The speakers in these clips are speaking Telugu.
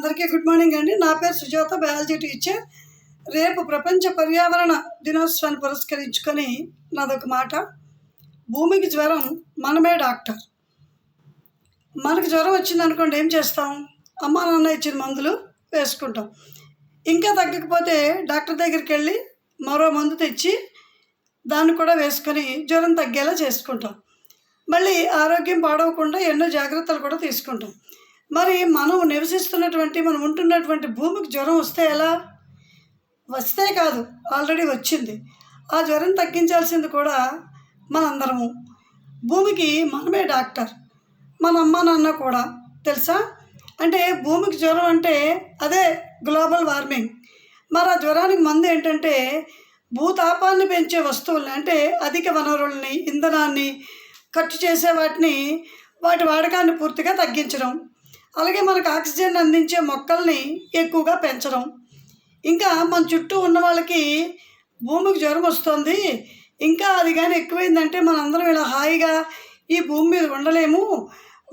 అందరికీ గుడ్ మార్నింగ్ అండి. నా పేరు సుజాత బయాలజీ టీచర్. రేపు ప్రపంచ పర్యావరణ దినోత్సవాన్ని పురస్కరించుకొని నాదొక మాట. భూమికి జ్వరం మనమే డాక్టర్. మనకు జ్వరం వచ్చింది అనుకోండి ఏం చేస్తాం? అమ్మ నాన్న ఇచ్చిన మందులు వేసుకుంటాం. ఇంకా తగ్గకపోతే డాక్టర్ దగ్గరికి వెళ్ళి మరో మందు తెచ్చి దాన్ని కూడా వేసుకొని జ్వరం తగ్గేలా చేసుకుంటాం. మళ్ళీ ఆరోగ్యం పాడవకుండా ఎన్నో జాగ్రత్తలు కూడా తీసుకుంటాం. మరి మనం నివసిస్తున్నటువంటి మనం ఉంటున్నటువంటి భూమికి జ్వరం వస్తే ఎలా? వస్తే కాదు ఆల్రెడీ వచ్చింది. ఆ జ్వరం తగ్గించాల్సింది కూడా మనందరము. భూమికి మనమే డాక్టర్. మన అమ్మ నాన్న కూడా తెలుసా? అంటే భూమికి జ్వరం అంటే అదే గ్లోబల్ వార్మింగ్. మరి ఆ జ్వరానికి మందు ఏంటంటే భూతాపాన్ని పెంచే వస్తువుల్ని అంటే అధిక వనరుల్ని ఇంధనాన్ని ఖర్చు చేసే వాటిని వాటి వాడకాన్ని పూర్తిగా తగ్గించడం. అలాగే మనకు ఆక్సిజన్ అందించే మొక్కల్ని ఎక్కువగా పెంచడం. ఇంకా మన చుట్టూ ఉన్న వాళ్ళకి భూమికి జ్వరం వస్తుంది. ఇంకా అది కానీ ఎక్కువైందంటే మనందరం ఇలా హాయిగా ఈ భూమి మీద ఉండలేము.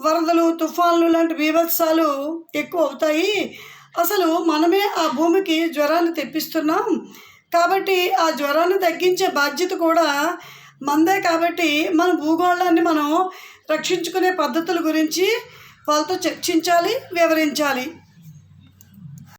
వరదలు తుఫాన్లు లాంటి బీభత్సాలు ఎక్కువ అవుతాయి. అసలు మనమే ఆ భూమికి జ్వరాన్ని తెప్పిస్తున్నాం. కాబట్టి ఆ జ్వరాన్ని తగ్గించే బాధ్యత కూడా మందే కాబట్టి మన భూగోళాన్ని మనం రక్షించుకునే పద్ధతుల గురించి వాళ్ళతో చర్చించాలి వివరించాలి.